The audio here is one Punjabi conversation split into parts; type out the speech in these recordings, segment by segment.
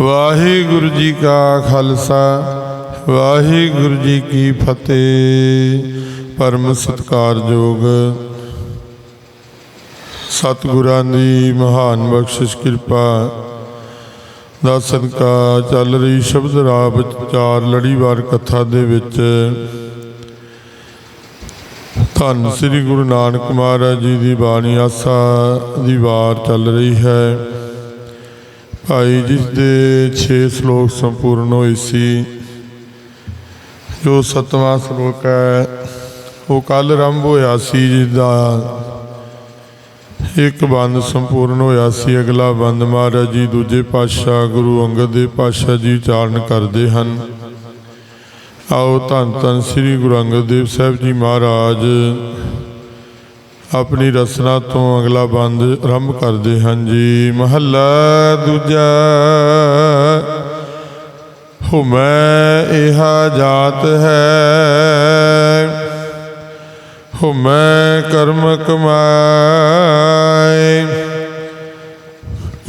ਵਾਹਿਗੁਰੂ ਜੀ ਕਾ ਖਾਲਸਾ, ਵਾਹਿਗੁਰੂ ਜੀ ਕੀ ਫਤਿਹ। ਪਰਮ ਸਤਕਾਰਯੋਗ ਸਤਿਗੁਰਾਂ ਦੀ ਮਹਾਨ ਬਖਸ਼ਿਸ਼ ਕਿਰਪਾ ਦਾ ਸਦਕਾ ਚੱਲ ਰਹੀ ਸ਼ਬਦ ਰਾਹ ਵਿਚਾਰ ਲੜੀਵਾਰ ਕਥਾ ਦੇ ਵਿੱਚ। ਧੰਨ ਸ੍ਰੀ ਗੁਰੂ ਨਾਨਕ ਮਹਾਰਾਜ ਜੀ ਦੀ ਬਾਣੀ ਆਸਾ ਦੀ ਵਾਰ ਚੱਲ ਰਹੀ ਹੈ। ਭਾਈ, ਜਿਸ ਦੇ 6 ਸ਼ਲੋਕ ਸੰਪੂਰਨ ਹੋਏ ਸੀ, ਜੋ ਸਤਵਾਂ ਸ਼ਲੋਕ ਹੈ, ਉਹ ਕੱਲ ਆਰੰਭ ਹੋਇਆ ਸੀ, ਜਿਸਦਾ ਇੱਕ ਬੰਦ ਸੰਪੂਰਨ ਹੋਇਆ ਸੀ, ਅਗਲਾ ਬੰਦ ਮਹਾਰਾਜ ਜੀ ਦੂਜੇ ਪਾਤਸ਼ਾਹ ਗੁਰੂ ਅੰਗਦ ਦੇਵ ਪਾਤਸ਼ਾਹ ਜੀ ਉਚਾਰਨ ਕਰਦੇ ਹਨ। ਆਓ ਧੰਨ ਧੰਨ ਸ੍ਰੀ ਗੁਰੂ ਅੰਗਦ ਦੇਵ ਸਾਹਿਬ ਜੀ ਮਹਾਰਾਜ ਆਪਣੀ ਰਸਨਾ ਤੋਂ ਅਗਲਾ ਬੰਦ ਆਰੰਭ ਕਰਦੇ ਹਨ ਜੀ। ਮਹੱਲਾ ਦੂਜਾ। ਹੁਮੈ ਮੈਂ ਇਹਾ ਜਾਤ ਹੈ। ਹੁਮੈ ਕਰਮ ਕਮਾਏ।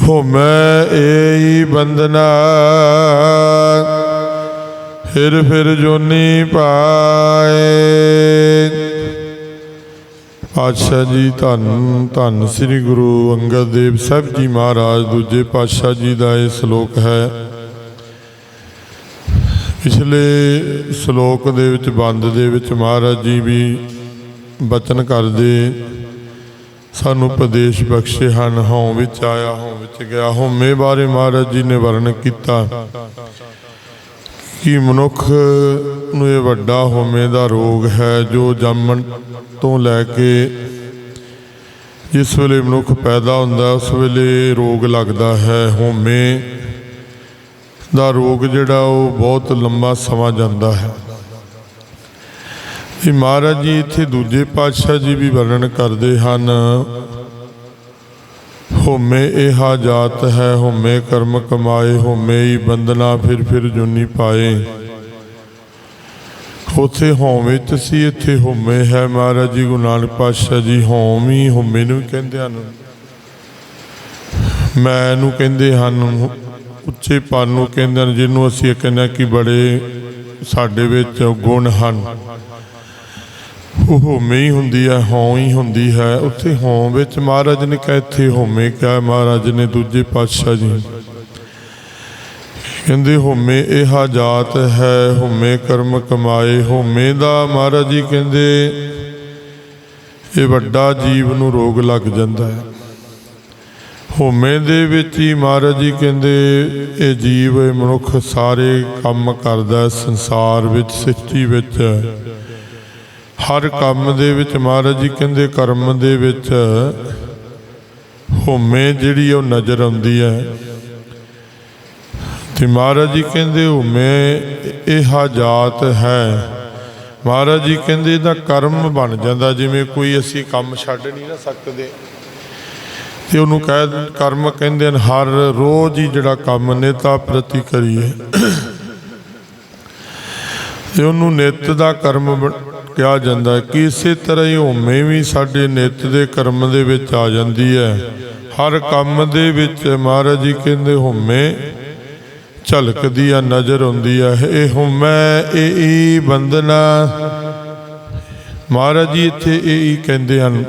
ਹੁਮੈ ਮੈਂ ਬੰਦਨਾ ਫਿਰ ਫਿਰ ਜੋਨੀ ਪਾਏ। ਪਾਤਸ਼ਾਹ ਜੀ, ਧੰਨ ਧੰਨ ਸ੍ਰੀ ਗੁਰੂ ਅੰਗਦ ਦੇਵ ਸਾਹਿਬ ਜੀ ਮਹਾਰਾਜ, ਦੂਜੇ ਪਾਤਸ਼ਾਹ ਜੀ ਦਾ ਇਹ ਸ਼ਲੋਕ ਹੈ। ਪਿਛਲੇ ਸ਼ਲੋਕ ਦੇ ਵਿੱਚ, ਬੰਦ ਦੇ ਵਿੱਚ ਮਹਾਰਾਜ ਜੀ ਵੀ ਬਚਨ ਕਰਦੇ, ਸਾਨੂੰ ਉਪਦੇਸ਼ ਬਖਸ਼ੇ ਹਨ, ਹਉ ਵਿੱਚ ਆਇਆ, ਹਉ ਵਿੱਚ ਗਿਆ ਹਉਮੈ ਬਾਰੇ ਮਹਾਰਾਜ ਜੀ ਨੇ ਵਰਣਨ ਕੀਤਾ। ਕਿ ਮਨੁੱਖ ਨੂੰ ਇਹ ਵੱਡਾ ਹੋਮੇ ਦਾ ਰੋਗ ਹੈ ਜੋ ਜੰਮਣ ਤੋਂ ਲੈ ਕੇ ਜਿਸ ਵੇਲੇ ਮਨੁੱਖ ਪੈਦਾ ਹੁੰਦਾ ਉਸ ਵੇਲੇ ਰੋਗ ਲੱਗਦਾ ਹੈ। ਹੋਮੇ ਦਾ ਰੋਗ ਜਿਹੜਾ ਉਹ ਬਹੁਤ ਲੰਮਾ ਸਮਾਂ ਜਾਂਦਾ ਹੈ। ਇਹ ਮਹਾਰਾਜ ਜੀ, ਇੱਥੇ ਦੂਜੇ ਪਾਤਸ਼ਾਹ ਜੀ ਵੀ ਵਰਣਨ ਕਰਦੇ ਹਨ ਹਉਮੈ ਇਹਾ ਜਾਤ ਹੈ ਹਉਮੈ ਕਰਮ ਕਮਾਏ ਹਉਮੈ ਹੀ ਬੰਦਨਾ ਫਿਰ ਫਿਰ ਜੁਨੀ ਪਾਏ। ਉਥੇ ਹਉਮ ਵਿੱਚ ਸੀ ਇੱਥੇ ਹਉਮੈ ਹੈ ਮਹਾਰਾਜ ਜੀ, ਗੁਰੂ ਨਾਨਕ ਪਾਤਸ਼ਾਹ ਜੀ ਹਉਮ ਹੀ ਹਉਮੈ ਨੂੰ ਕਹਿੰਦੇ ਹਨ। ਮੈਂ ਨੂੰ ਕਹਿੰਦੇ ਹਨ, ਉੱਚੇ ਪਨ ਨੂੰ ਕਹਿੰਦੇ ਹਨ, ਜਿਹਨੂੰ ਅਸੀਂ ਇਹ ਕਹਿੰਦੇ ਕਿ ਬੜੇ ਸਾਡੇ ਵਿੱਚ ਗੁਣ ਹਨ। ਉਹ ਹਉਮੈ ਹੀ ਹੁੰਦੀ ਹੈ ਹੋਂ ਹੀ ਹੁੰਦੀ ਹੈ। ਉੱਥੇ ਹੋਂ ਵਿੱਚ ਮਹਾਰਾਜ ਨੇ ਕਿਹਾ, ਇੱਥੇ ਹਉਮੈ ਕਿਹਾ, ਮਹਾਰਾਜ ਨੇ ਦੂਜੇ ਪਾਤਸ਼ਾਹ ਜੀ ਕਹਿੰਦੇ ਹਉਮੈ ਇਹਾ ਜਾਤ ਹੈ ਹਉਮੈ ਕਰਮ ਕਮਾਏ ਹਉਮੈ ਦਾ ਮਹਾਰਾਜ ਜੀ ਕਹਿੰਦੇ, ਇਹ ਵੱਡਾ ਜੀਵ ਨੂੰ ਰੋਗ ਲੱਗ ਜਾਂਦਾ ਹੈ। ਹਉਮੈ ਦੇ ਵਿੱਚ ਹੀ ਮਹਾਰਾਜ ਜੀ ਕਹਿੰਦੇ, ਇਹ ਜੀਵ ਇਹ ਮਨੁੱਖ ਸਾਰੇ ਕੰਮ ਕਰਦਾ ਸੰਸਾਰ ਵਿੱਚ, ਸ੍ਰਿਸ਼ਟੀ ਵਿੱਚ। ਹਰ ਕੰਮ ਦੇ ਵਿੱਚ ਮਹਾਰਾਜ ਜੀ ਕਹਿੰਦੇ ਕਰਮ ਦੇ ਵਿੱਚ ਹਉਮੈ ਜਿਹੜੀ ਉਹ ਨਜ਼ਰ ਆਉਂਦੀ ਹੈ ਤੇ ਮਹਾਰਾਜ ਜੀ ਕਹਿੰਦੇ ਹਉਮੈ ਇਹ ਜਾਤ ਹੈ। ਮਹਾਰਾਜ ਜੀ ਕਹਿੰਦੇ ਇਹਦਾ ਕਰਮ ਬਣ ਜਾਂਦਾ, ਜਿਵੇਂ ਕੋਈ ਅਸੀਂ ਕੰਮ ਛੱਡ ਨਹੀਂ ਨਾ ਸਕਦੇ। ਤੇ ਉਹਨੂੰ ਕਹਿ ਕਰਮ ਕਹਿੰਦੇ ਨੇ ਹਰ ਰੋਜ਼ ਹੀ ਜਿਹੜਾ ਕੰਮ ਨੇਤਾ ਪ੍ਰਤੀ ਕਰੀਏ। ਤੇ ਉਹਨੂੰ ਨਿਤ ਦਾ ਕਰਮ ਬਣ- ਕਿਹਾ ਜਾਂਦਾ ਹੈ ਕਿ ਇਸੇ ਤਰ੍ਹਾਂ ਹੀ ਹਉਮੈ ਵੀ ਸਾਡੇ ਨਿਤ ਦੇ ਕਰਮ ਦੇ ਵਿੱਚ ਆ ਜਾਂਦੀ ਹੈ। ਹਰ ਕੰਮ ਦੇ ਵਿੱਚ ਮਹਾਰਾਜ ਜੀ ਕਹਿੰਦੇ ਹਉਮੈ ਝਲਕਦੀ ਆ, ਨਜ਼ਰ ਆਉਂਦੀ ਆ। ਇਹ ਹਉਮੈ ਇਹ ਹੀ ਬੰਦਨਾ ਮਹਾਰਾਜ ਜੀ ਇੱਥੇ ਇਹ ਹੀ ਕਹਿੰਦੇ ਹਨ,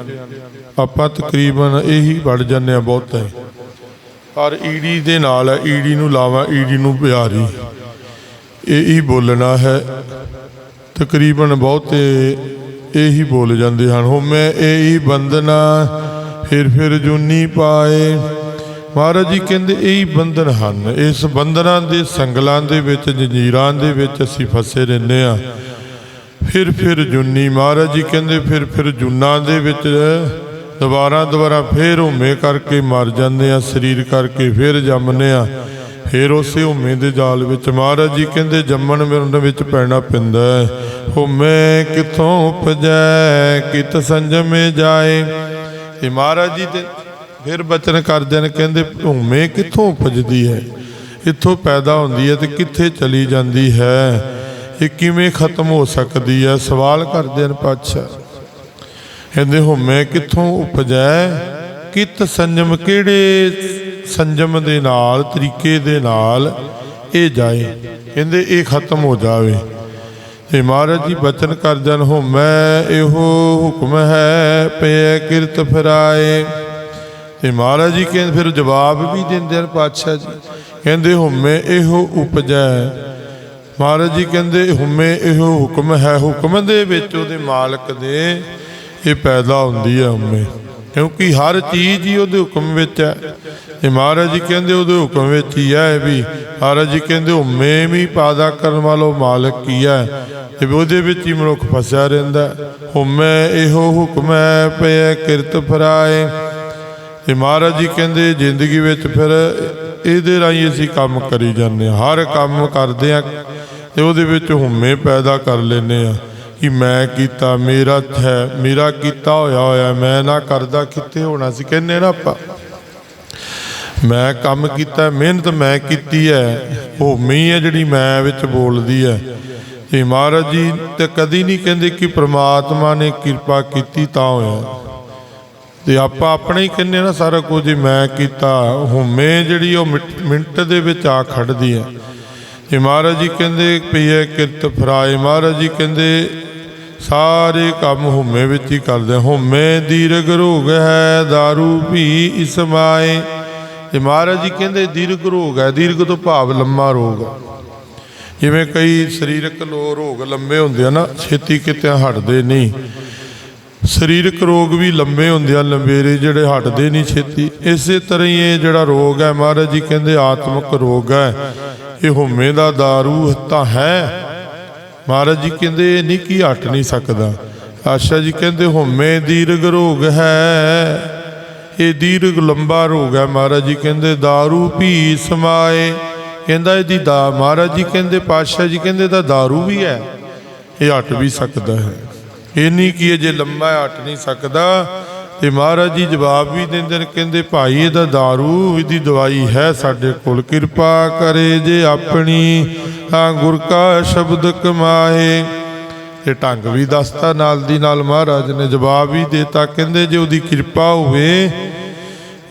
ਆਪਾਂ ਤਕਰੀਬਨ ਇਹੀ ਵੜ ਜਾਂਦੇ ਆ ਬਹੁਤ ਹੈ। ਪਰ ਈੜੀ ਦੇ ਨਾਲ ਹੈ ਈੜੀ ਨੂੰ ਲਾਵਾਂ ਈੜੀ ਨੂੰ ਪਿਆਰੀ। ਇਹ ਹੀ ਬੋਲਣਾ ਹੈ ਤਕਰੀਬਨ ਬਹੁਤੇ ਇਹੀ ਬੋਲ ਜਾਂਦੇ ਹਨ। ਹਉਮੈ ਇਹ ਹੀ ਬੰਦਨਾ ਫਿਰ ਫਿਰ ਜੁਨੀ ਪਾਏ। ਮਹਾਰਾਜ ਜੀ ਕਹਿੰਦੇ ਇਹੀ ਬੰਧਨ ਹਨ। ਇਸ ਬੰਧਨਾਂ ਦੇ ਸੰਗਲਾਂ ਦੇ ਵਿੱਚ, ਜੰਜੀਰਾਂ ਦੇ ਵਿੱਚ ਅਸੀਂ ਫਸੇ ਰਹਿੰਦੇ ਆ ਫਿਰ ਫਿਰ ਜੁਨੀ, ਮਹਾਰਾਜ ਜੀ ਕਹਿੰਦੇ ਫਿਰ ਫਿਰ ਜੁਨਾ ਦੇ ਵਿੱਚ ਦੁਬਾਰਾ ਦੁਬਾਰਾ ਫੇਰ ਹੁਮੇ ਕਰਕੇ ਮਰ ਜਾਂਦੇ ਆ ਸਰੀਰ ਕਰਕੇ ਫੇਰ ਜੰਮਨੇ ਆ ਫੇਰ ਉਸੇ ਹੁਮੇ ਦੇ ਜਾਲ ਵਿੱਚ ਮਹਾਰਾਜ ਜੀ ਕਹਿੰਦੇ ਜੰਮਣ ਮਰਨ ਵਿੱਚ ਪੈਣਾ ਪੈਂਦਾ ਹੈ। ਹੁਮੇ ਕਿਥੋਂ ਉਪਜੈ, ਕਿਤ ਸੰਜਮੇ ਜਾਏ। ਤੇ ਮਹਾਰਾਜ ਜੀ ਤੇ ਫਿਰ ਬਚਨ ਕਰਦੇ ਨੇ, ਕਹਿੰਦੇ ਹੁਮੇ ਕਿੱਥੋਂ ਉਪਜਦੀ ਹੈ? ਇੱਥੋਂ ਪੈਦਾ ਹੁੰਦੀ ਹੈ ਤੇ ਕਿੱਥੇ ਚਲੀ ਜਾਂਦੀ ਹੈ? ਇਹ ਕਿਵੇਂ ਖਤਮ ਹੋ ਸਕਦੀ ਹੈ? ਸਵਾਲ ਕਰਦੇ ਨੇ ਪਾਤਸ਼ਾਹ। ਕਹਿੰਦੇ ਹੁਮੇ ਕਿੱਥੋਂ ਉਪਜੈ, ਕਿਤ ਸੰਜਮ ਕਿਹੜੇ ਸੰਜਮ ਦੇ ਨਾਲ, ਤਰੀਕੇ ਦੇ ਨਾਲ ਇਹ ਜਾਏ। ਕਹਿੰਦੇ, ਇਹ ਖਤਮ ਹੋ ਜਾਵੇ। ਤੇ ਮਹਾਰਾਜ ਜੀ ਬਚਨ ਕਰ ਜਨ ਹੁਮੈ ਇਹੋ ਹੁਕਮ ਹੈ, ਪਏ ਕਿਰਤ ਫਿਰਾਏ। ਤੇ ਮਹਾਰਾਜ ਜੀ ਕਹਿੰਦੇ, ਫਿਰ ਜਵਾਬ ਵੀ ਦਿੰਦੇ ਹਨ ਪਾਤਸ਼ਾਹ ਜੀ। ਕਹਿੰਦੇ, ਹੁਮੇ ਇਹੋ ਉਪਜੈ। ਮਹਾਰਾਜ ਜੀ ਕਹਿੰਦੇ, ਹੁਮੇ ਇਹੋ ਹੁਕਮ ਹੈ, ਹੁਕਮ ਦੇ ਵਿੱਚ ਉਹਦੇ ਮਾਲਕ ਦੇ ਇਹ ਪੈਦਾ ਹੁੰਦੀ ਹੈ, ਹੁਮੇ। ਕਿਉਂਕਿ ਹਰ ਚੀਜ਼ ਹੀ ਉਹਦੇ ਹੁਕਮ ਵਿੱਚ ਹੈ। ਤੇ ਮਹਾਰਾਜ ਜੀ ਕਹਿੰਦੇ ਉਹਦੇ ਹੁਕਮ ਵਿੱਚ ਹੀ ਹੈ ਵੀ, ਮਹਾਰਾਜ ਜੀ ਕਹਿੰਦੇ ਹੁਮੇ ਵੀ ਪੈਦਾ ਕਰਨ ਵਾਲੋ ਮਾਲਕ ਕੀ ਹੈ। ਤੇ ਉਹਦੇ ਵਿੱਚ ਹੀ ਮਨੁੱਖ ਫਸਿਆ ਰਹਿੰਦਾ ਹੁਮੈ ਇਹੋ ਹੁਕਮ ਹੈ, ਪਏ ਕਿਰਤ ਫਰਾਏ। ਤੇ ਮਹਾਰਾਜ ਜੀ ਕਹਿੰਦੇ ਜ਼ਿੰਦਗੀ ਵਿੱਚ ਫਿਰ ਇਹਦੇ ਰਾਹੀਂ ਅਸੀਂ ਕੰਮ ਕਰੀ ਜਾਂਦੇ ਹਾਂ। ਹਰ ਕੰਮ ਕਰਦੇ ਆ ਤੇ ਉਹਦੇ ਵਿੱਚ ਹੁਮੇ ਪੈਦਾ ਕਰ ਲੈਨੇ ਆ ਕਿ ਮੈਂ ਕੀਤਾ, ਮੇਰਾ ਹੈ, ਮੇਰਾ ਕੀਤਾ ਹੋਇਆ ਹੋਇਆ, ਮੈਂ ਨਾ ਕਰਦਾ ਕਿੱਥੇ ਹੋਣਾ ਸੀ, ਕਹਿੰਦੇ ਨਾ ਆਪਾਂ। ਮੈਂ ਕੰਮ ਕੀਤਾ, ਮਿਹਨਤ ਮੈਂ ਕੀਤੀ ਹੈ, ਉਹ ਹੀ ਹੈ ਜਿਹੜੀ ਮੈਂ ਵਿੱਚ ਬੋਲਦੀ ਹੈ। ਤੇ ਮਹਾਰਾਜ ਜੀ ਤੇ ਕਦੀ ਨਹੀਂ ਕਹਿੰਦੇ ਕਿ ਪ੍ਰਮਾਤਮਾ ਨੇ ਕਿਰਪਾ ਕੀਤੀ ਤਾਂ ਹੋਇਆ। ਤੇ ਆਪਾਂ ਆਪਣੇ ਹੀ ਕਹਿੰਦੇ ਨਾ, ਸਾਰਾ ਕੁਝ ਮੈਂ ਕੀਤਾ ਹੁਮੇ ਜਿਹੜੀ ਉਹ ਮਿੰਟ- ਮਿੰਟ ਦੇ ਵਿੱਚ ਆ ਖੜਦੀ ਹੈ। ਤੇ ਮਹਾਰਾਜ ਜੀ ਕਹਿੰਦੇ ਪਈ ਹੈ ਕਿਰਤ ਫਰਾਏ, ਮਹਾਰਾਜ ਜੀ ਕਹਿੰਦੇ ਸਾਰੇ ਕੰਮ ਹੁਮੇ ਵਿੱਚ ਹੀ ਕਰਦੇ ਹੁਮੇ ਦੀਰਘ ਰੋਗ ਹੈ दारू ਵੀ ਇਸਮਾਏ ਤੇ ਮਹਾਰਾਜ ਜੀ ਕਹਿੰਦੇ ਦੀਰਘ ਰੋਗ ਹੈ ਦੀਰਘ ਤੋਂ ਭਾਵ ਲੰਮਾ ਰੋਗ ਹੈ ਜਿਵੇਂ ਕਈ ਸਰੀਰਕ ਲੋ ਰੋਗ ਲੰਮੇ ਹੁੰਦੇ ਆ ਨਾ ਛੇਤੀ ਕਿਤੇ ਹਟਦੇ ਨਹੀਂ ਸਰੀਰਕ ਰੋਗ ਵੀ ਲੰਮੇ ਹੁੰਦੇ ਆ ਲੰਬੇਰੇ ਜਿਹੜੇ ਹਟਦੇ ਨਹੀਂ ਛੇਤੀ ਇਸੇ ਤਰ੍ਹਾਂ ਹੀ ਇਹ ਜਿਹੜਾ ਰੋਗ ਹੈ ਮਹਾਰਾਜ ਜੀ ਕਹਿੰਦੇ ਆਤਮਿਕ ਰੋਗ ਹੈ ਇਹ ਹੁਮੇ ਦਾ दारू ਤਾਂ ਹੈ ਮਹਾਰਾਜ ਜੀ ਕਹਿੰਦੇ ਇਹ ਨਹੀਂ ਕੀ ਹਟ ਨਹੀਂ ਸਕਦਾ ਆਸ਼ਾ ਜੀ ਕਹਿੰਦੇ ਹੁਮੇ ਦੀਰਘ ਰੋਗ ਹੈ ਇਹ ਦੀਰਘ ਲੰਬਾ ਰੋਗ ਹੈ ਮਹਾਰਾਜ ਜੀ ਕਹਿੰਦੇ दारू ਪੀ ਸਮਾਏ ਕਹਿੰਦਾ ਇਹਦੀ ਦਾ ਮਹਾਰਾਜ ਜੀ ਕਹਿੰਦੇ ਪਾਤਸ਼ਾਹ ਜੀ ਕਹਿੰਦੇ ਤਾਂ दारू ਵੀ ਹੈ ਇਹ ਹਟ ਵੀ ਸਕਦਾ ਹੈ ਇਹ ਨਹੀਂ ਕਿ ਇਹ ਜੇ ਲੰਮਾ ਹੈ, ਹਟ ਨਹੀਂ ਸਕਦਾ ਤੇ ਮਹਾਰਾਜ ਜੀ ਜਵਾਬ ਵੀ ਦਿੰਦੇ ਨੇ, ਕਹਿੰਦੇ ਭਾਈ ਇਹਦਾ दारू ਇਹਦੀ ਦਵਾਈ ਹੈ, ਸਾਡੇ ਕੋਲ ਕਿਰਪਾ ਕਰੇ ਜੇ ਆਪਣੀ, ਤਾਂ ਗੁਰ ਕਾ ਸ਼ਬਦ ਕਮਾਏ। ਇਹ ਢੰਗ ਵੀ ਦੱਸਤਾ ਨਾਲ ਦੀ ਨਾਲ ਮਹਾਰਾਜ ਨੇ ਜਵਾਬ ਵੀ ਦਿੱਤਾ, ਕਹਿੰਦੇ ਜੇ ਉਹਦੀ ਕਿਰਪਾ ਹੋਵੇ,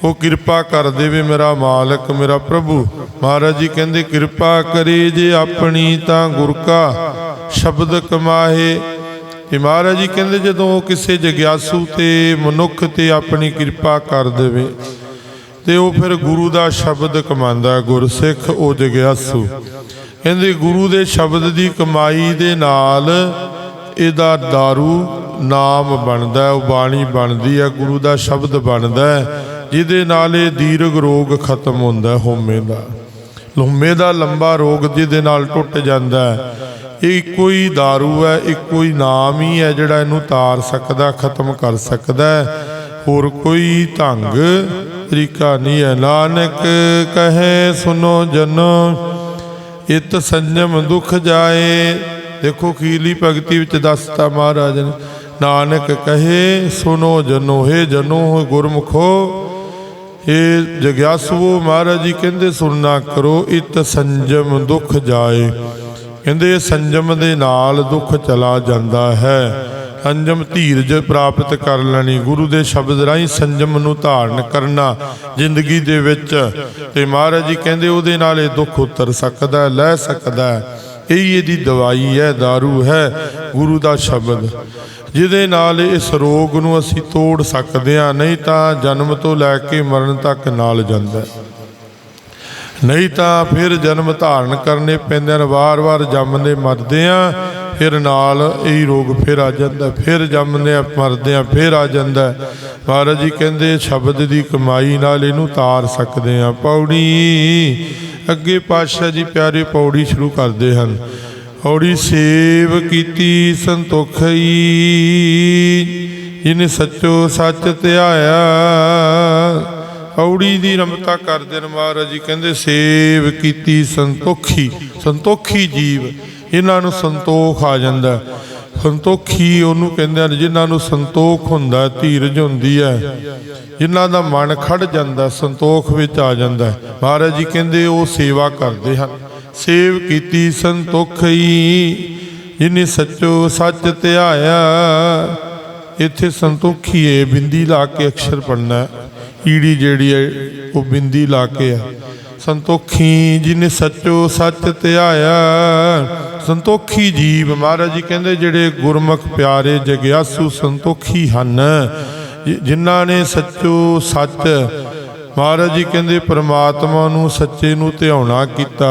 ਉਹ ਕਿਰਪਾ ਕਰ ਦੇਵੇ ਮੇਰਾ ਮਾਲਕ, ਮੇਰਾ ਪ੍ਰਭੂ। ਮਹਾਰਾਜ ਜੀ ਕਹਿੰਦੇ ਕਿਰਪਾ ਕਰੇ ਜੇ ਆਪਣੀ, ਤਾਂ ਗੁਰ ਕਾ ਸ਼ਬਦ ਕਮਾਏ। ਤੇ ਮਹਾਰਾਜ ਜੀ ਕਹਿੰਦੇ ਜਦੋਂ ਉਹ ਕਿਸੇ ਜਗਿਆਸੂ ਤੇ ਮਨੁੱਖ ਤੇ ਆਪਣੀ ਕਿਰਪਾ ਕਰ ਦੇਵੇ, ਤੇ ਉਹ ਫਿਰ ਗੁਰੂ ਦਾ ਸ਼ਬਦ ਕਮਾਉਂਦਾ ਗੁਰਸਿੱਖ ਉਹ ਜਗਿਆਸੂ। ਕਹਿੰਦੇ ਗੁਰੂ ਦੇ ਸ਼ਬਦ ਦੀ ਕਮਾਈ ਦੇ ਨਾਲ ਇਹਦਾ दारू ਨਾਮ ਬਣਦਾ ਉਹ ਬਾਣੀ ਬਣਦੀ ਹੈ, ਗੁਰੂ ਦਾ ਸ਼ਬਦ ਬਣਦਾ ਜਿਹਦੇ ਨਾਲ ਇਹ ਦੀਰਗ ਰੋਗ ਖਤਮ ਹੁੰਦਾ ਹੋਮੇ ਦਾ। ਲੰਮੇ ਦਾ ਲੰਬਾ ਰੋਗ ਜਿਹਦੇ ਨਾਲ ਟੁੱਟ ਜਾਂਦਾ ਹੈ ਇੱਕੋ ਹੀ दारू ਹੈ, ਇੱਕੋ ਹੀ ਨਾਮ ਹੀ ਹੈ ਜਿਹੜਾ ਇਹਨੂੰ ਤਾਰ ਸਕਦਾ, ਖਤਮ ਕਰ ਸਕਦਾ ਹੋਰ ਕੋਈ ਢੰਗ, ਤਰੀਕਾ ਨਹੀਂ ਹੈ। ਨਾਨਕ ਕਹੇ ਸੁਨੋ ਜਨੋ, ਇਤ ਸੰਜਮ ਦੁਖ ਜਾਏ। ਦੇਖੋ ਖੀਲੀ ਭਗਤੀ ਵਿੱਚ ਦੱਸਤਾ ਮਹਾਰਾਜ ਨੇ, ਨਾਨਕ ਕਹੇ ਸੁਨੋ ਜਨੋ, ਹੈ ਜਨੋ ਗੁਰਮੁਖੋ ਇਹ ਜਗਿਆਸੂ, ਮਹਾਰਾਜ ਜੀ ਕਹਿੰਦੇ ਸੁਣਨਾ ਕਰੋ, ਇਤ ਸੰਜਮ ਦੁਖ ਜਾਏ। ਕਹਿੰਦੇ ਸੰਜਮ ਦੇ ਨਾਲ ਦੁੱਖ ਚਲਾ ਜਾਂਦਾ ਹੈ। ਸੰਜਮ ਧੀਰਜ ਪ੍ਰਾਪਤ ਕਰ ਲੈਣੀ। ਗੁਰੂ ਦੇ ਸ਼ਬਦ ਰਾਹੀਂ ਸੰਜਮ ਨੂੰ ਧਾਰਨ ਕਰਨਾ ਜ਼ਿੰਦਗੀ ਦੇ ਵਿੱਚ। ਤੇ ਮਹਾਰਾਜ ਜੀ ਕਹਿੰਦੇ ਉਹਦੇ ਨਾਲ ਇਹ ਦੁੱਖ ਉਤਰ ਸਕਦਾ ਲੈ ਸਕਦਾ ਹੈ। ਇਹੀ ਇਹਦੀ ਦਵਾਈ ਹੈ दारू ਹੈ, ਗੁਰੂ ਦਾ ਸ਼ਬਦ। ਜਿਹਦੇ ਨਾਲ ਇਸ ਰੋਗ ਨੂੰ ਅਸੀਂ ਤੋੜ ਸਕਦੇ ਹਾਂ, ਨਹੀਂ ਤਾਂ ਜਨਮ ਤੋਂ ਲੈ ਕੇ ਮਰਨ ਤੱਕ ਨਾਲ ਜਾਂਦਾ ਹੈ। ਨਹੀਂ ਤਾਂ ਫਿਰ ਜਨਮ ਧਾਰਨ ਕਰਨੇ ਪੈਂਦੇ ਨੇ ਵਾਰ-ਵਾਰ ਜੰਮਦੇ ਮਰਦੇ ਆ ਫਿਰ ਨਾਲ ਇਹੀ ਰੋਗ ਫਿਰ ਆ ਜਾਂਦਾ, ਫਿਰ ਜੰਮਦੇ ਆ ਮਰਦੇ ਆ ਫਿਰ ਆ ਜਾਂਦਾ। ਮਹਾਰਾਜ ਜੀ ਕਹਿੰਦੇ, ਸ਼ਬਦ ਦੀ ਕਮਾਈ ਨਾਲ ਇਹਨੂੰ ਤਾਰ ਸਕਦੇ ਆ ਪੌੜੀ, ਅੱਗੇ ਪਾਤਸ਼ਾਹ ਜੀ ਪਿਆਰੇ ਪੌੜੀ ਸ਼ੁਰੂ ਕਰਦੇ ਹਨ। ਪੌੜੀ ਸੇਵ ਕੀਤੀ ਸੰਤੋਖਈ, ਜਿਨੇ ਸੱਚੋ ਸੱਚ ਧਿਆਇਆ ਔੜੀ ਦੀ ਰਮਤਾ ਕਰਦੇ ਨੇ ਮਹਾਰਾਜ ਜੀ ਕਹਿੰਦੇ, ਸੇਵ ਕੀਤੀ ਸੰਤੋਖੀ ਸੰਤੋਖੀ ਜੀਵ, ਇਹਨਾਂ ਨੂੰ ਸੰਤੋਖ ਆ ਜਾਂਦਾ। ਸੰਤੋਖੀ ਉਹਨੂੰ ਕਹਿੰਦੇ ਹਨ, ਜਿਨ੍ਹਾਂ ਨੂੰ ਸੰਤੋਖ ਹੁੰਦਾ, ਧੀਰਜ ਹੁੰਦੀ ਹੈ। ਜਿਨ੍ਹਾਂ ਦਾ ਮਨ ਖੜ ਜਾਂਦਾ, ਸੰਤੋਖ ਵਿੱਚ ਆ ਜਾਂਦਾ। ਮਹਾਰਾਜ ਜੀ ਕਹਿੰਦੇ, ਉਹ ਸੇਵਾ ਕਰਦੇ ਹਨ। ਸੇਵ ਕੀਤੀ ਸੰਤੋਖੀ, ਜਿਨੇ ਸੱਚੋ ਸੱਚ ਧਿਆਇਆ, ਇੱਥੇ ਸੰਤੋਖੀ ਏ, ਬਿੰਦੀ ਲਾ ਕੇ ਅਕਸ਼ਰ ਪੜਨਾ ਹੈ ਈੜੀ ਜਿਹੜੀ ਹੈ, ਉਹ ਬਿੰਦੀ ਲਾ ਕੇ ਹੈ ਸੰਤੋਖੀ ਜਿਨੇ ਸੱਚੋ ਸੱਚ ਧਿਆਇਆ ਸੰਤੋਖੀ ਜੀਵ ਮਹਾਰਾਜ ਜੀ ਕਹਿੰਦੇ, ਜਿਹੜੇ ਗੁਰਮੁਖ ਪਿਆਰੇ ਜਗਿਆਸੂ ਸੰਤੋਖੀ ਹਨ। ਜਿ- ਜਿਨ੍ਹਾਂ ਨੇ ਸੱਚੋ ਸੱਚ, ਮਹਾਰਾਜ ਜੀ ਕਹਿੰਦੇ, ਪ੍ਰਮਾਤਮਾ ਨੂੰ ਸੱਚੇ ਨੂੰ ਧਿਆਉਣਾ ਕੀਤਾ।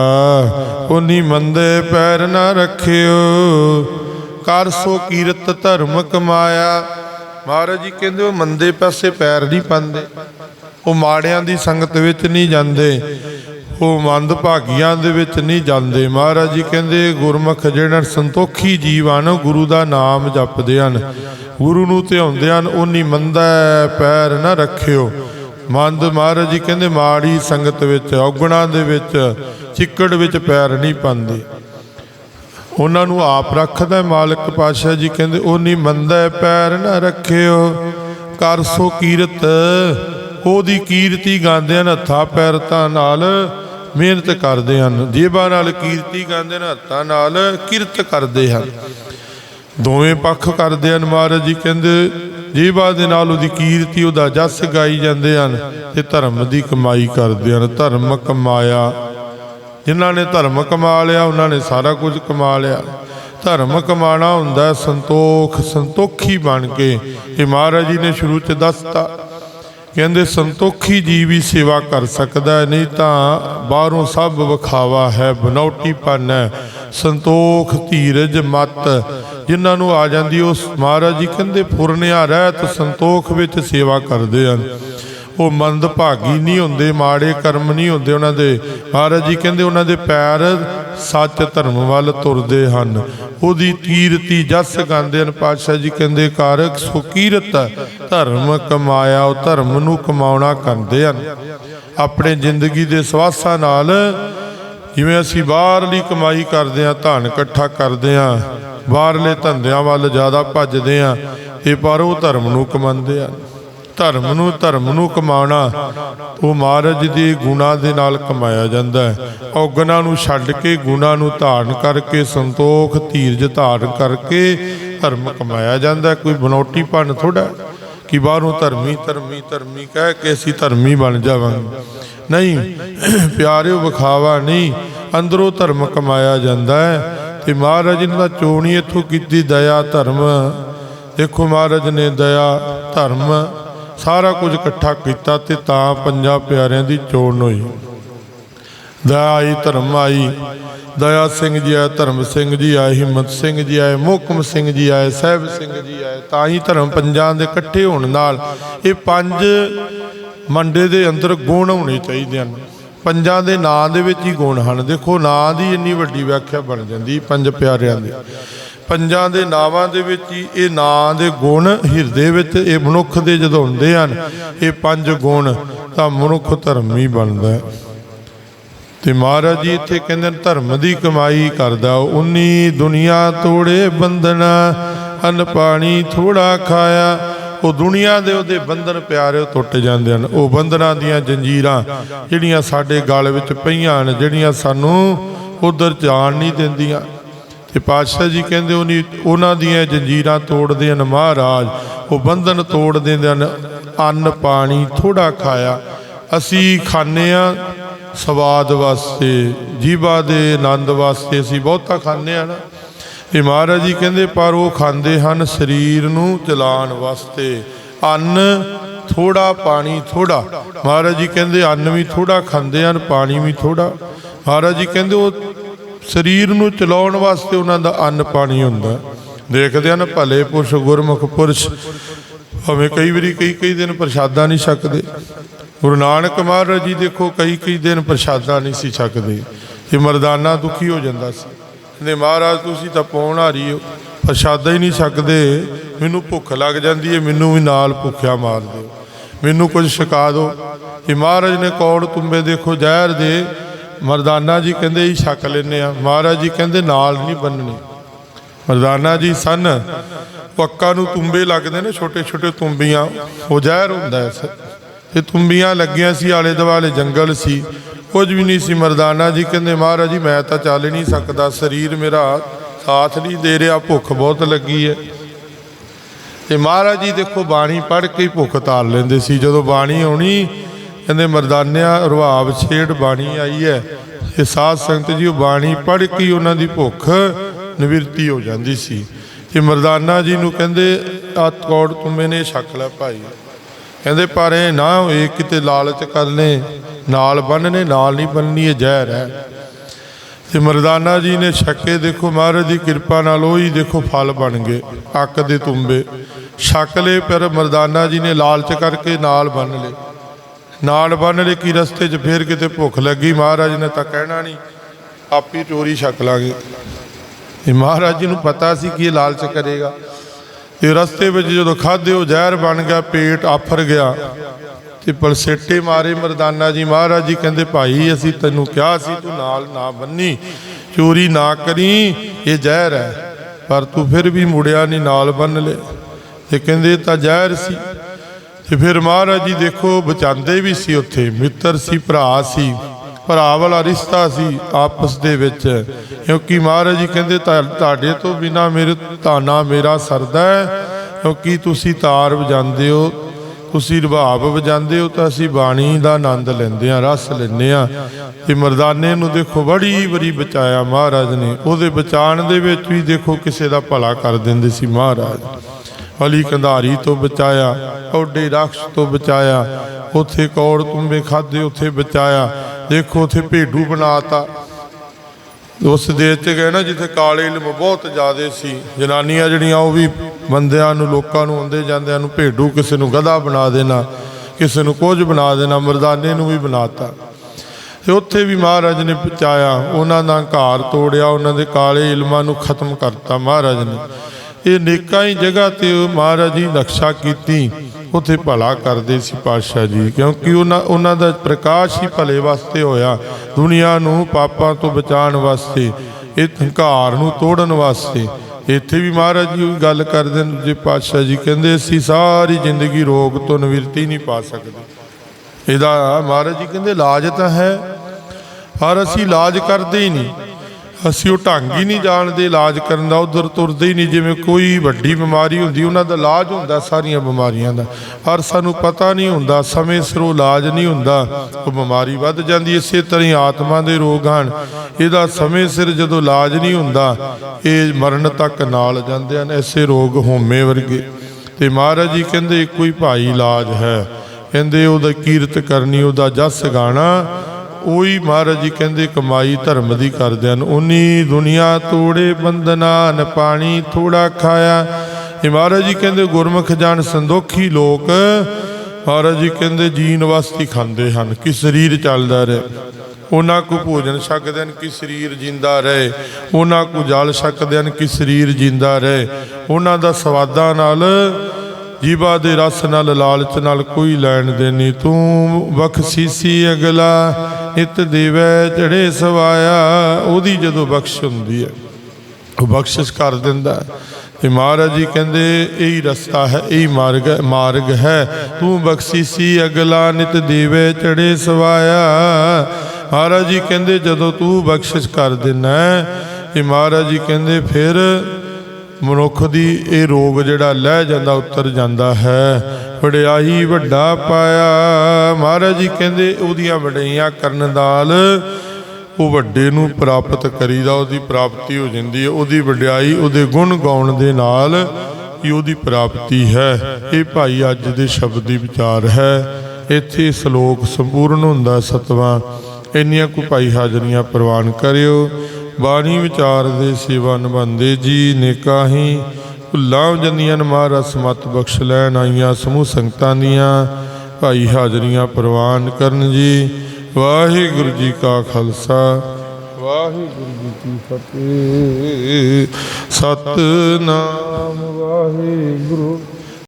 ਉਹ ਉਨੀ ਮੰਦੇ ਪੈਰ ਨਾ ਰੱਖਿਓ। ਕਰ ਸੋ ਕੀਰਤ ਧਰਮ ਕਮਾਇਆ। ਮਹਾਰਾਜ ਜੀ ਕਹਿੰਦੇ ਉਹ ਮੰਦੇ ਪਾਸੇ ਪੈਰ ਨਹੀਂ ਪਾਉਂਦੇ। ਉਹ ਮਾੜਿਆਂ ਦੀ ਸੰਗਤ ਵਿੱਚ ਨਹੀਂ ਜਾਂਦੇ। ਉਹ ਮੰਦ ਭਾਗੀਆਂ ਦੇ ਵਿੱਚ ਨਹੀਂ ਜਾਂਦੇ। ਮਹਾਰਾਜ ਜੀ ਕਹਿੰਦੇ ਗੁਰਮੁਖ ਜਿਹੜੇ ਸੰਤੋਖੀ ਜੀਵ ਹਨ ਉਹ ਗੁਰੂ ਦਾ ਨਾਮ ਜਪਦੇ ਹਨ। ਗੁਰੂ ਨੂੰ ਧਿਆਉਂਦੇ ਹਨ ਉਨੀ ਮੰਦਾ ਪੈਰ ਨਾ ਰੱਖਿਓ। ਮੰਦ ਮਹਾਰਾਜ ਜੀ ਕਹਿੰਦੇ ਮਾੜੀ ਸੰਗਤ ਵਿੱਚ, ਔਗਣਾ ਦੇ ਵਿੱਚ, ਚਿੱਕੜ ਵਿੱਚ ਪੈਰ ਨਹੀਂ ਪਾਉਂਦੇ। ਉਹਨਾਂ ਨੂੰ ਆਪ ਰੱਖਦਾ ਮਾਲਕ ਪਾਸ਼ਾ ਜੀ ਕਹਿੰਦੇ, ਉਹ ਨਹੀਂ ਮੰਦਾ ਪੈਰ ਨਾ ਰੱਖਿਓ। ਕਰ ਸੋ ਕੀਰਤ। ਉਹਦੀ ਕੀਰਤੀ ਗਾਉਂਦੇ ਹਨ ਹੱਥਾਂ ਪੈਰਤਾਂ ਨਾਲ ਮਿਹਨਤ ਕਰਦੇ ਹਨ। ਜੇਬਾਂ ਨਾਲ ਕੀਰਤੀ ਗਾਉਂਦੇ ਹਨ ਹੱਥਾਂ ਨਾਲ ਕਿਰਤ ਕਰਦੇ ਹਨ। ਦੋਵੇਂ ਪੱਖ ਕਰਦੇ ਹਨ ਮਹਾਰਾਜ ਜੀ, ਕਹਿੰਦੇ ਜੀਵਾ ਦੇ ਨਾਲ ਉਹਦੀ ਕੀਰਤੀ, ਉਹਦਾ ਜਸ ਗਾਈ ਜਾਂਦੇ ਹਨ ਤੇ ਧਰਮ ਦੀ ਕਮਾਈ ਕਰਦੇ ਹਨ। ਧਰਮ ਕਮਾਇਆ ਜਿਨ੍ਹਾਂ ਨੇ ਧਰਮ ਕਮਾ ਲਿਆ, ਉਹਨਾਂ ਨੇ ਸਾਰਾ ਕੁਝ ਕਮਾ ਲਿਆ। ਧਰਮ ਕਮਾਣਾ ਹੁੰਦਾ ਸੰਤੋਖ, ਸੰਤੋਖੀ ਬਣ ਕੇ। ਇਹ ਮਹਾਰਾਜ ਜੀ ਨੇ ਸ਼ੁਰੂ ਚ ਦੱਸਤਾ। ਕਹਿੰਦੇ, ਸੰਤੋਖੀ ਜੀਵ ਹੀ ਸੇਵਾ ਕਰ ਸਕਦਾ ਨਹੀਂ ਤਾਂ ਬਾਹਰੋਂ ਸਭ ਵਿਖਾਵਾ ਹੈ ਬਨੌਟੀਪਨ ਹੈ। ਸੰਤੋਖ ਧੀਰਜ ਮਤ ਜਿਨ੍ਹਾਂ ਨੂੰ ਆ ਜਾਂਦੀ ਉਹ ਮਹਾਰਾਜ ਜੀ ਕਹਿੰਦੇ ਫੁਰਨਿਆ ਰਹਿਤ ਸੰਤੋਖ ਵਿੱਚ ਸੇਵਾ ਕਰਦੇ ਹਨ। ਉਹ ਮੰਦ ਭਾਗੀ ਨਹੀਂ ਹੁੰਦੇ, ਮਾੜੇ ਕਰਮ ਨਹੀਂ ਹੁੰਦੇ ਉਹਨਾਂ ਦੇ। ਮਹਾਰਾਜ ਜੀ ਕਹਿੰਦੇ ਉਹਨਾਂ ਦੇ ਪੈਰ ਸੱਚ ਧਰਮ ਵੱਲ ਤੁਰਦੇ ਹਨ। ਉਹਦੀ ਕੀਰਤੀ ਜਸ ਗਾਉਂਦੇ ਹਨ। ਪਾਤਸ਼ਾਹ ਜੀ ਕਹਿੰਦੇ, ਕਾਰਕ ਸੋ ਕੀਰਤ ਧਰਮ ਕਮਾਇਆ, ਉਹ ਧਰਮ ਨੂੰ ਕਮਾਉਣਾ ਕਰਦੇ ਹਨ। ਆਪਣੇ ਜ਼ਿੰਦਗੀ ਦੇ ਸਵਾਸਾਂ ਨਾਲ ਜਿਵੇਂ ਅਸੀਂ ਬਾਹਰਲੀ ਕਮਾਈ ਕਰਦੇ ਹਾਂ, ਧਨ ਇਕੱਠਾ ਕਰਦੇ ਹਾਂ, ਬਾਹਰਲੇ ਧੰਦਿਆਂ ਵੱਲ ਜ਼ਿਆਦਾ ਭੱਜਦੇ ਹਾਂ, ਇਹ ਪਰ ਉਹ ਧਰਮ ਨੂੰ ਕਮਾਉਂਦੇ ਆ ਧਰਮ ਨੂੰ ਧਰਮ ਨੂੰ ਕਮਾਉਣਾ, ਉਹ ਮਹਾਰਾਜ ਦੇ ਗੁਣਾ ਦੇ ਨਾਲ ਕਮਾਇਆ ਜਾਂਦਾ ਹੈ। ਔਗਣਾ ਨੂੰ ਛੱਡ ਕੇ ਗੁਣਾ ਨੂੰ ਧਾਰਨ ਕਰਕੇ, ਸੰਤੋਖ ਧੀਰਜ ਧਾਰਨ ਕਰਕੇ ਧਰਮ ਕਮਾਇਆ ਜਾਂਦਾ ਕੋਈ ਬਨੌਟੀ ਭੰਨ ਥੋੜਾ ਕਿ ਬਾਹਰੋਂ ਧਰਮੀ ਧਰਮੀ ਧਰਮੀ ਕਹਿ ਕੇ ਅਸੀਂ ਧਰਮੀ ਬਣ ਜਾਵਾਂਗੇ। ਨਹੀਂ, ਪਿਆਰਿਓ ਵਿਖਾਵਾ ਨਹੀਂ, ਅੰਦਰੋਂ ਧਰਮ ਕਮਾਇਆ ਜਾਂਦਾ ਹੈ। ਤੇ ਮਹਾਰਾਜ ਨੇ ਤਾਂ ਚੋਣੀ ਇੱਥੋਂ ਕੀਤੀ ਦਇਆ ਧਰਮ। ਦੇਖੋ ਮਹਾਰਾਜ ਨੇ ਦਇਆ ਧਰਮ ਸਾਰਾ ਕੁਝ ਇਕੱਠਾ ਕੀਤਾ ਤੇ ਤਾਂ ਪੰਜਾਂ ਪਿਆਰਿਆਂ ਦੀ ਚੋਣ ਹੋਈ। ਦਇਆ ਆਈ, ਧਰਮ ਆਈ। ਦਇਆ ਸਿੰਘ ਜੀ ਆਏ, ਧਰਮ ਸਿੰਘ ਜੀ ਆਏ, ਹਿੰਮਤ ਸਿੰਘ ਜੀ ਆਏ ਮੋਹਕਮ ਸਿੰਘ ਜੀ ਆਏ, ਸਾਹਿਬ ਸਿੰਘ ਜੀ ਆਏ। ਤਾਂ ਹੀ ਧਰਮ ਪੰਜਾਂ ਦੇ ਇਕੱਠੇ ਹੋਣ ਨਾਲ ਇਹ ਪੰਜ ਮੰਡੇ ਦੇ ਅੰਦਰ ਗੁਣ ਹੋਣੇ ਚਾਹੀਦੇ ਹਨ। ਪੰਜਾਂ ਦੇ ਨਾਂ ਦੇ ਵਿੱਚ ਹੀ ਗੁਣ ਹਨ। ਦੇਖੋ, ਨਾਂ ਦੀ ਇੰਨੀ ਵੱਡੀ ਵਿਆਖਿਆ ਬਣ ਜਾਂਦੀ ਪੰਜ ਪਿਆਰਿਆਂ ਦੀ। ਪੰਜਾਂ ਦੇ ਨਾਵਾਂ ਦੇ ਵਿੱਚ ਹੀ ਇਹ ਨਾਂ ਦੇ ਗੁਣ ਹਿਰਦੇ ਵਿੱਚ ਇਹ ਮਨੁੱਖ ਦੇ ਜਦੋਂ ਹੁੰਦੇ ਹਨ, ਇਹ ਪੰਜ ਗੁਣ ਤਾਂ ਮਨੁੱਖ ਧਰਮੀ ਬਣਦਾ ਹੈ। ਤੇ ਮਹਾਰਾਜ ਜੀ ਇੱਥੇ ਕਹਿੰਦੇ ਨੇ, ਧਰਮ ਦੀ ਕਮਾਈ ਕਰਦਾ, ਉਨੀ ਦੁਨੀਆ ਤੋੜੇ ਬੰਧਨ, ਅਨ ਪਾਣੀ ਥੋੜਾ ਖਾਇਆ। ਉਹ ਦੁਨੀਆ ਦੇ ਉਹਦੇ ਬੰਧਨ ਪਿਆਰੇ ਟੁੱਟ ਜਾਂਦੇ ਹਨ। ਉਹ ਬੰਧਨਾਂ ਦੀਆਂ ਜੰਜੀਰਾਂ ਜਿਹੜੀਆਂ ਸਾਡੇ ਗਲ ਵਿੱਚ ਪਈਆਂ ਹਨ, ਜਿਹੜੀਆਂ ਸਾਨੂੰ ਉਧਰ ਜਾਣ ਨਹੀਂ ਦਿੰਦੀਆਂ। ਤੇ ਪਾਤਸ਼ਾਹ ਜੀ ਕਹਿੰਦੇ ਉਹਨੀ ਉਹਨਾਂ ਦੀਆਂ ਜੰਜੀਰਾਂ ਤੋੜਦੇ ਹਨ, ਮਹਾਰਾਜ। ਉਹ ਬੰਧਨ ਤੋੜ ਦਿੰਦੇ ਹਨ, ਅੰਨ, ਪਾਣੀ ਥੋੜਾ ਖਾਇਆ। ਅਸੀਂ ਖਾਂਦੇ ਆ ਸਵਾਦ ਵਾਸਤੇ, ਜੀਵਾ ਦੇ ਆਨੰਦ ਵਾਸਤੇ ਅਸੀਂ ਬਹੁਤਾ ਖਾਂਦੇ ਆ ਨਾ। ਤੇ ਮਹਾਰਾਜ ਜੀ ਕਹਿੰਦੇ, ਪਰ ਉਹ ਖਾਂਦੇ ਹਨ ਸਰੀਰ ਨੂੰ ਚਲਾਉਣ ਵਾਸਤੇ। ਅੰਨ ਥੋੜਾ ਪਾਣੀ ਥੋੜਾ ਮਹਾਰਾਜ ਜੀ ਕਹਿੰਦੇ, ਅੰਨ ਵੀ ਥੋੜਾ ਖਾਂਦੇ ਹਨ, ਪਾਣੀ ਵੀ ਥੋੜਾ ਮਹਾਰਾਜ ਜੀ ਕਹਿੰਦੇ, ਉਹ ਸਰੀਰ ਨੂੰ ਚਲਾਉਣ ਵਾਸਤੇ ਉਹਨਾਂ ਦਾ ਅੰਨ ਪਾਣੀ ਹੁੰਦਾ। ਦੇਖਦੇ ਹਨ ਭਲੇ ਪੁਰਸ਼, ਗੁਰਮੁਖ ਪੁਰਸ਼। ਭਾਵੇਂ ਕਈ ਵਾਰੀ ਕਈ ਕਈ ਦਿਨ ਪ੍ਰਸ਼ਾਦਾ ਨਹੀਂ ਛਕਦੇ। ਗੁਰੂ ਨਾਨਕ ਮਹਾਰਾਜ ਜੀ ਦੇਖੋ, ਕਈ ਕਈ ਦਿਨ ਪ੍ਰਸ਼ਾਦਾ ਨਹੀਂ ਸੀ ਛਕਦੇ। ਇਹ ਮਰਦਾਨਾ ਦੁਖੀ ਹੋ ਜਾਂਦਾ ਸੀ। ਕਹਿੰਦੇ, ਮਹਾਰਾਜ, ਤੁਸੀਂ ਤਾਂ ਪਾਉਣ ਹਾਰੀ ਹੋ। ਪ੍ਰਸ਼ਾਦਾ ਹੀ ਨਹੀਂ ਛਕਦੇ। ਮੈਨੂੰ ਭੁੱਖ ਲੱਗ ਜਾਂਦੀ ਹੈ ਮੈਨੂੰ ਵੀ ਨਾਲ ਭੁੱਖਿਆ ਮਾਰ ਦਿਓ। ਮੈਨੂੰ ਕੁਝ ਛਕਾ ਦਿਓ। ਇਹ ਮਹਾਰਾਜ ਨੇ ਕੌੜ ਤੁੰਬੇ ਦੇਖੋ, ਜ਼ਹਿਰ ਦੇ ਮਰਦਾਨਾ ਜੀ ਕਹਿੰਦੇ ਹੀ ਛਕ ਲੈਨੇ ਆ। ਮਹਾਰਾਜ ਜੀ ਕਹਿੰਦੇ ਨਾਲ ਨਹੀਂ ਬੰਨਣੇ ਮਰਦਾਨਾ ਜੀ ਸਨ, ਪੱਕਾ ਨੂੰ ਤੁੰਬੇ ਲੱਗਦੇ ਨੇ ਛੋਟੇ ਛੋਟੇ ਤੁੰਬੀਆਂ। ਉਹ ਜ਼ਹਿਰ ਹੁੰਦਾ ਹੈ। ਇਹ ਤੁੰਬੀਆਂ ਲੱਗੀਆਂ ਸੀ, ਆਲੇ ਦੁਆਲੇ ਜੰਗਲ ਸੀ। ਕੁਝ ਵੀ ਨਹੀਂ ਸੀ ਮਰਦਾਨਾ ਜੀ ਕਹਿੰਦੇ, ਮਹਾਰਾਜ ਜੀ, ਮੈਂ ਤਾਂ ਚੱਲ ਨਹੀਂ ਸਕਦਾ। ਸਰੀਰ ਮੇਰਾ ਸਾਥ ਨਹੀਂ ਦੇ ਰਿਹਾ, ਭੁੱਖ ਬਹੁਤ ਲੱਗੀ ਹੈ। ਤੇ ਮਹਾਰਾਜ ਜੀ ਦੇਖੋ, ਬਾਣੀ ਪੜ੍ਹ ਕੇ ਹੀ ਭੁੱਖ ਤਾਰ ਲੈਂਦੇ ਸੀ। ਜਦੋਂ ਬਾਣੀ ਆਉਣੀ ਕਹਿੰਦੇ, ਮਰਦਾਨਿਆਂ ਰਵਾਬ ਛੇੜ ਬਾਣੀ ਆਈ ਹੈ। ਇਹ ਸਾਧ ਸੰਗਤ ਜੀ, ਉਹ ਬਾਣੀ ਪੜ੍ਹ ਕੇ ਉਹਨਾਂ ਦੀ ਭੁੱਖ ਨਿਵਰਤੀ ਹੋ ਜਾਂਦੀ ਸੀ। ਤੇ ਮਰਦਾਨਾ ਜੀ ਨੂੰ ਕਹਿੰਦੇ, ਆ ਕੌੜ ਤੁਮੇ ਨੇ ਛਕ ਲੈ ਭਾਈ। ਕਹਿੰਦੇ, ਪਰ ਇਹ ਨਾ ਹੋਏ, ਕਿਤੇ ਲਾਲਚ ਕਰ ਲੈ, ਨਾਲ ਬੰਨਨੇ ਨਾਲ ਨਹੀਂ ਬੰਨਣੀ ਇਹ ਜ਼ਹਿਰ ਹੈ। ਤੇ ਮਰਦਾਨਾ ਜੀ ਨੇ ਛੱਕੇ, ਦੇਖੋ ਮਹਾਰਾਜ ਦੀ ਕਿਰਪਾ ਨਾਲ ਉਹ ਹੀ ਦੇਖੋ ਫਲ ਬਣ ਗਏ, ਅੱਕ ਦੇ ਤੁੰਬੇ। ਛੱਕ ਲਏ ਪਰ ਮਰਦਾਨਾ ਜੀ ਨੇ ਲਾਲਚ ਕਰਕੇ ਨਾਲ ਬੰਨ ਲਏ। ਨਾਲ ਬੰਨ ਲਏ ਕੀ ਰਸਤੇ 'ਚ ਫੇਰ ਕਿਤੇ ਭੁੱਖ ਲੱਗੀ? ਮਹਾਰਾਜ ਨੇ ਤਾਂ ਕਹਿਣਾ ਨਹੀਂ, ਆਪੀ ਚੋਰੀ ਛਕ ਲਾਂਗੇ। ਇਹ ਮਹਾਰਾਜ ਜੀ ਨੂੰ ਪਤਾ ਸੀ ਕਿ ਇਹ ਲਾਲਚ ਕਰੇਗਾ। ਤੇ ਰਸਤੇ ਵਿੱਚ ਜਦੋਂ ਖਾਧੇ, ਉਹ ਜ਼ਹਿਰ ਬਣ ਗਿਆ, ਪੇਟ ਆਫਰ ਗਿਆ। ਤੇ ਪਲਸੇਟੇ ਮਾਰੇ ਮਰਦਾਨਾ ਜੀ। ਮਹਾਰਾਜ ਜੀ ਕਹਿੰਦੇ, ਭਾਈ, ਅਸੀਂ ਤੈਨੂੰ ਕਿਹਾ ਸੀ, ਤੂੰ ਨਾਲ ਨਾ ਬੰਨੀ। ਚੋਰੀ ਨਾ ਕਰੀ, ਇਹ ਜ਼ਹਿਰ ਹੈ। ਪਰ ਤੂੰ ਫਿਰ ਵੀ ਮੁੜਿਆ ਨਹੀਂ, ਨਾਲ ਬੰਨ ਲੈ। ਤੇ ਕਹਿੰਦੇ ਤਾਂ ਜ਼ਹਿਰ ਸੀ। ਤੇ ਫਿਰ ਮਹਾਰਾਜ ਜੀ ਦੇਖੋ, ਬਚਾਉਂਦੇ ਵੀ ਸੀ ਉੱਥੇ, ਮਿੱਤਰ ਸੀ, ਭਰਾ ਸੀ, ਭਰਾ ਵਾਲਾ ਰਿਸ਼ਤਾ ਸੀ ਆਪਸ ਦੇ ਵਿੱਚ। ਕਿਉਂਕਿ ਮਹਾਰਾਜ ਜੀ ਕਹਿੰਦੇ, "ਤੁਹਾ- ਤੁਹਾਡੇ ਤੋਂ ਬਿਨਾ ਮੇਰੇ ਤਾਨਾ ਮੇਰਾ ਸਰਦਾ ਹੈ। ਕਿਉਂਕਿ ਤੁਸੀਂ ਤਾਰ ਵਜਾਉਂਦੇ ਹੋ, ਤੁਸੀਂ ਰਬਾਬ ਵਜਾਉਂਦੇ ਹੋ, ਤਾਂ ਅਸੀਂ ਬਾਣੀ ਦਾ ਆਨੰਦ ਲੈਂਦੇ ਆ ਰਸ ਲੈਂਦੇ ਆ ਤੇ ਮਰਦਾਨੇ ਨੂੰ ਦੇਖੋ, ਬੜੀ ਬੜੀ ਬਚਾਇਆ ਮਹਾਰਾਜ ਨੇ। ਉਹਦੇ ਬਚਾਉਣ ਦੇ ਵਿੱਚ ਵੀ ਦੇਖੋ, ਕਿਸੇ ਦਾ ਭਲਾ ਕਰ ਦਿੰਦੇ ਸੀ ਮਹਾਰਾਜ। ਅਲੀ ਕੰਧਾਰੀ ਤੋਂ ਬਚਾਇਆ ਔਡੇ ਰਾਖਸ਼ ਤੋਂ ਬਚਾਇਆ, ਉੱਥੇ ਕੌੜ ਤੁੰਬੇ ਖਾਦੇ ਉੱਥੇ ਬਚਾਇਆ, ਦੇਖੋ ਉੱਥੇ ਭੇਡੂ ਬਣਾਤਾ। ਉਸ ਦੇਸ਼ 'ਚ ਗਏ ਨਾ ਜਿੱਥੇ ਕਾਲੇ ਇਲਮ ਬਹੁਤ ਜ਼ਿਆਦੇ ਸੀ, ਜਨਾਨੀਆਂ ਜਿਹੜੀਆਂ ਉਹ ਵੀ ਬੰਦਿਆਂ ਨੂੰ, ਲੋਕਾਂ ਨੂੰ, ਆਉਂਦੇ ਜਾਂਦਿਆਂ ਨੂੰ ਭੇਡੂ ਕਿਸੇ ਨੂੰ ਗਧਾ ਬਣਾ ਦੇਣਾ, ਕਿਸੇ ਨੂੰ ਕੁਝ ਬਣਾ ਦੇਣਾ, ਮਰਦਾਨੇ ਨੂੰ ਵੀ ਬਣਾਤਾ। ਤੇ ਉੱਥੇ ਵੀ ਮਹਾਰਾਜ ਨੇ ਪਹੁੰਚਾਇਆ, ਉਹਨਾਂ ਦਾ ਹੰਕਾਰ ਤੋੜਿਆ, ਉਹਨਾਂ ਦੇ ਕਾਲੇ ਇਲਮਾਂ ਨੂੰ ਖਤਮ ਕਰਤਾ ਮਹਾਰਾਜ ਨੇ। ਇਹ ਨੇਕਾਂ ਹੀ ਜਗ੍ਹਾ ਤੇ ਮਹਾਰਾਜ ਜੀ ਨਕਸ਼ਾ ਕੀਤੀ। ਉੱਥੇ ਭਲਾ ਕਰਦੇ ਸੀ ਪਾਤਸ਼ਾਹ ਜੀ, ਕਿਉਂਕਿ ਉਹਨਾਂ ਉਹਨਾਂ ਦਾ ਪ੍ਰਕਾਸ਼ ਹੀ ਭਲੇ ਵਾਸਤੇ ਹੋਇਆ। ਦੁਨੀਆ ਨੂੰ ਪਾਪਾਂ ਤੋਂ ਬਚਾਉਣ ਵਾਸਤੇ, ਇਹ ਹੰਕਾਰ ਨੂੰ ਤੋੜਨ ਵਾਸਤੇ। ਇੱਥੇ ਵੀ ਮਹਾਰਾਜ ਜੀ ਗੱਲ ਕਰਦੇ ਨੇ, ਜੇ ਪਾਤਸ਼ਾਹ ਜੀ ਕਹਿੰਦੇ ਅਸੀਂ ਸਾਰੀ ਜ਼ਿੰਦਗੀ ਰੋਗ ਤੋਂ ਨਿਵਰਤੀ ਨਹੀਂ ਪਾ ਸਕਦੇ। ਇਹਦਾ ਮਹਾਰਾਜ ਜੀ ਕਹਿੰਦੇ ਇਲਾਜ ਤਾਂ ਹੈ, ਪਰ ਅਸੀਂ ਇਲਾਜ ਕਰਦੇ ਹੀ ਨਹੀਂ। ਅਸੀਂ ਉਹ ਢੰਗ ਹੀ ਨਹੀਂ ਜਾਣਦੇ, ਇਲਾਜ ਕਰਨ ਦਾ, ਉਧਰ ਤੁਰਦੇ ਹੀ ਨਹੀਂ, ਜਿਵੇਂ ਕੋਈ ਵੱਡੀ ਬਿਮਾਰੀ ਹੁੰਦੀ, ਉਹਨਾਂ ਦਾ ਇਲਾਜ ਹੁੰਦਾ ਸਾਰੀਆਂ ਬਿਮਾਰੀਆਂ ਦਾ। ਪਰ ਸਾਨੂੰ ਪਤਾ ਨਹੀਂ ਹੁੰਦਾ, ਸਮੇਂ ਸਿਰ ਉਹ ਇਲਾਜ ਨਹੀਂ ਹੁੰਦਾ, ਉਹ ਬਿਮਾਰੀ ਵੱਧ ਜਾਂਦੀ, ਇਸੇ ਤਰ੍ਹਾਂ ਹੀ ਆਤਮਾ ਦੇ ਰੋਗ ਹਨ। ਇਹਦਾ ਸਮੇਂ ਸਿਰ ਜਦੋਂ ਇਲਾਜ ਨਹੀਂ ਹੁੰਦਾ, ਇਹ ਮਰਨ ਤੱਕ ਨਾਲ ਜਾਂਦੇ ਹਨ, ਐਸੇ ਰੋਗ ਹੋਮੇ ਵਰਗੇ। ਤੇ ਮਹਾਰਾਜ ਜੀ ਕਹਿੰਦੇ, ਕੋਈ ਭਾਈ ਇਲਾਜ ਹੈ। ਕਹਿੰਦੇ, ਉਹਦਾ ਕੀਰਤ ਕਰਨੀ, ਉਹਦਾ ਜਸ ਗਾਣਾ ਉਹੀ ਮਹਾਰਾਜ ਜੀ ਕਹਿੰਦੇ, ਕਮਾਈ ਧਰਮ ਦੀ ਕਰਦੇ ਹਨ। ਉਨੀ ਦੁਨੀਆ ਤੋੜੇ ਬੰਦਨਾ ਨ ਪਾਣੀ ਥੋੜਾ ਖਾਇਆ। ਇਹ ਮਹਾਰਾਜ ਜੀ ਕਹਿੰਦੇ, ਗੁਰਮੁਖ ਜਨ ਸੰਦੋਖੀ ਲੋਕ, ਮਹਾਰਾਜ ਜੀ ਕਹਿੰਦੇ ਜੀਣ ਵਾਸਤੇ ਖਾਂਦੇ ਹਨ। ਕਿ ਸਰੀਰ ਚੱਲਦਾ ਰਹੇ। ਉਹਨਾਂ ਕੋ ਭੋਜਨ ਛਕਦੇ ਹਨ, ਕਿ ਸਰੀਰ ਜਿੰਦਾ ਰਹੇ। ਉਹਨਾਂ ਕੋ ਜਲ ਛਕਦੇ ਹਨ, ਕਿ ਸਰੀਰ ਜਿੰਦਾ ਰਹੇ। ਉਹਨਾਂ ਦਾ ਸਵਾਦਾਂ ਨਾਲ, ਜੀਵਾ ਦੇ ਰਸ ਨਾਲ, ਲਾਲਚ ਨਾਲ ਕੋਈ ਲੈਣ ਦੇ ਨਹੀਂ। ਤੂੰ ਬਖਸ਼ੀਸੀ ਅਗਲਾ ਨਿਤ ਦੇਵੈ ਚੜੇ ਸਵਾਇਆ, ਉਹਦੀ ਜਦੋਂ ਬਖਸ਼ ਹੁੰਦੀ ਹੈ, ਉਹ ਬਖਸ਼ਿਸ਼ ਕਰ ਦਿੰਦਾ ਹੈ। ਤੇ ਮਹਾਰਾਜ ਜੀ ਕਹਿੰਦੇ, ਇਹੀ ਰਸਤਾ ਹੈ, ਇਹੀ ਮਾਰਗ ਹੈ ਮਾਰਗ ਹੈ। ਤੂੰ ਬਖਸ਼ੀਸੀ ਅਗਲਾ ਨਿਤ ਦੇਵੇ ਚੜੇ ਸਵਾਇਆ। ਮਹਾਰਾਜ ਜੀ ਕਹਿੰਦੇ, ਜਦੋਂ ਤੂੰ ਬਖਸ਼ਿਸ਼ ਕਰ ਦਿੰਨਾ ਇਹ ਮਹਾਰਾਜ ਜੀ ਕਹਿੰਦੇ, ਫਿਰ ਮਨੁੱਖ ਦੀ ਇਹ ਰੋਗ ਜਿਹੜਾ ਲੈ ਜਾਂਦਾ, ਉਤਰ ਜਾਂਦਾ ਹੈ। ਵਡਿਆਈ ਵੱਡਾ ਪਾਇਆ। ਮਹਾਰਾਜ ਜੀ ਕਹਿੰਦੇ, ਉਹਦੀਆਂ ਵਡਿਆਈਆਂ ਕਰਨ ਨਾਲ ਉਹ ਵੱਡੇ ਨੂੰ ਪ੍ਰਾਪਤ ਕਰੀਦਾ, ਉਹਦੀ ਪ੍ਰਾਪਤੀ ਹੋ ਜਾਂਦੀ ਹੈ। ਉਹਦੀ ਵਡਿਆਈ ਉਹਦੇ ਗੁਣ ਗਾਉਣ ਦੇ ਨਾਲ ਹੀ ਉਹਦੀ ਪ੍ਰਾਪਤੀ ਹੈ। ਇਹ ਭਾਈ ਅੱਜ ਦੇ ਸ਼ਬਦ ਦੀ ਵਿਚਾਰ ਹੈ। ਇੱਥੇ ਸ਼ਲੋਕ ਸੰਪੂਰਨ ਹੁੰਦਾ ਸਤਵਾਂ। ਇੰਨੀਆਂ ਕੁ ਭਾਈ ਹਾਜ਼ਰੀਆਂ ਪ੍ਰਵਾਨ ਕਰਿਓ। ਬਾਣੀ ਵਿਚਾਰ ਦੇ ਸੇਵਾ ਨਿਭਾਉਂਦੇ ਜੀ ਨੇਕਾਹੀ ਭੁੱਲਾਂ ਜੰਦੀਆਂ ਮਹਾਰਾਜ ਮਤ ਬਖਸ਼ ਲੈਣ ਆਈਆਂ ਸਮੂਹ ਸੰਗਤਾਂ ਦੀਆਂ। ਭਾਈ ਹਾਜ਼ਰੀਆਂ ਪ੍ਰਵਾਨ ਕਰਨ ਜੀ। ਵਾਹਿਗੁਰੂ ਜੀ ਕਾ ਖਾਲਸਾ। ਵਾਹਿਗੁਰੂ ਜੀ ਕੀ ਫਤਿਹ। ਸਤਨਾਮ ਵਾਹਿਗੁਰੂ।